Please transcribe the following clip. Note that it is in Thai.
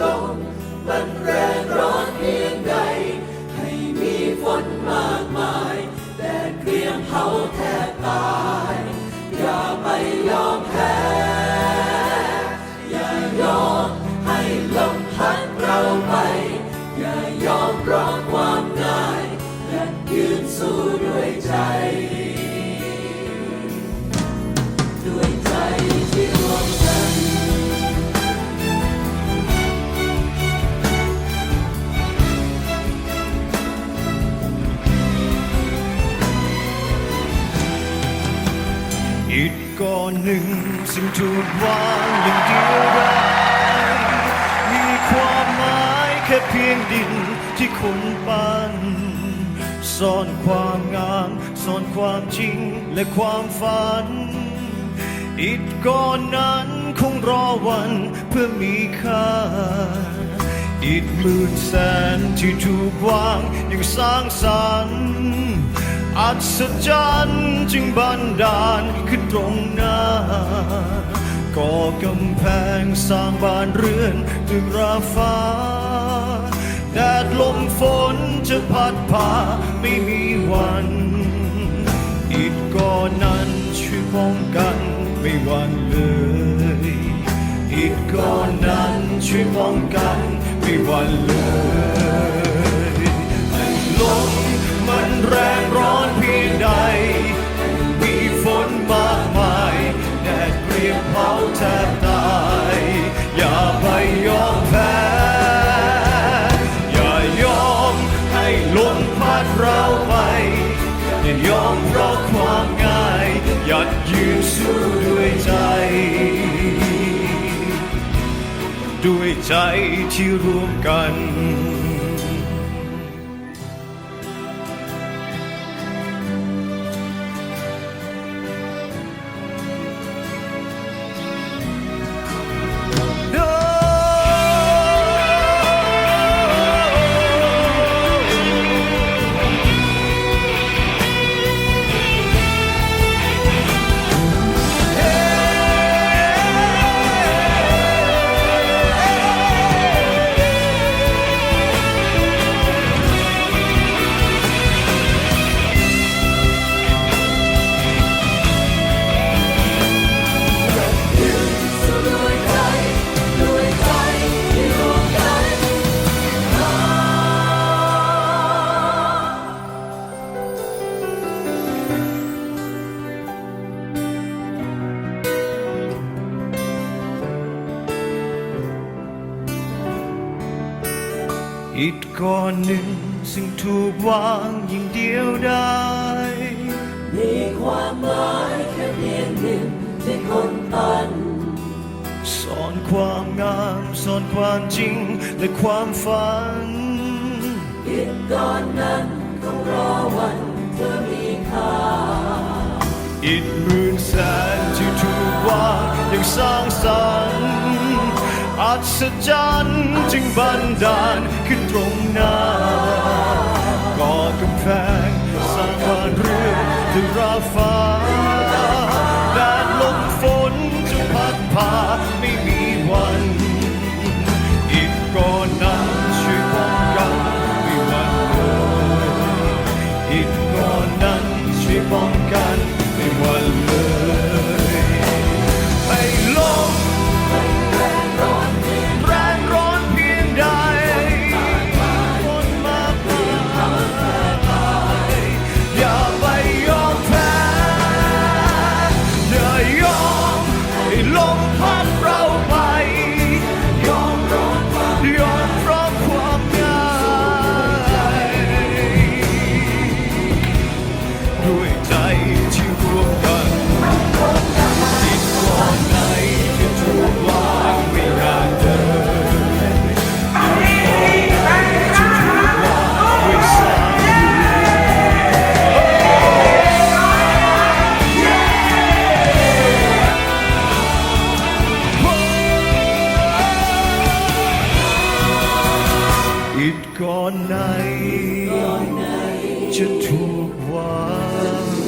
ลมมันแรงร้อนเพียง อิฐก้อนหนึ่งซึ่งถูกวางอย่างเดียวดายมีความหมายแค่เพียงดินที่คนปั้นซ่อนความงามซ่อนความจริงและความฝัน อิฐก้อนนั้นคงรอวันเพื่อมีค่า อิฐหมื่นแสนที่ถูกวางอย่างสร้างสรรค์อัศจรรย์จึงบันดาล ตรงหน้าก่อกำแพงสร้างบ้านเรือนตึกราฟ้าแดดลมฝนจะพัดพาไม่มีวัน อิฐก้อนนั้นช่วยป้องกันไม่หวันเลยอิฐก้อนนั้นช่วยป้องกันไม่หวันเลย ใจที่ร่วมกัน อิฐก้อนหนึ่งซึ่งถูกวางอย่างเดียวได้ มีความหมายแค่เพียงหนึ่งที่คนปั้นซ่อนความงามซ่อนความจริงและความฝันอิฐก้อนนั้นคงรอวันเธอมีค่าอิฐหมื่นแสนที่ถูกวางอย่างสร้างสรรค์ อัศจรรย์จึงบันดาลขึ้นตรงนั้นก่อกำแพงสร้างบ้านเรือนถึงราฟ้า ก่อนไหนจะถูกวาง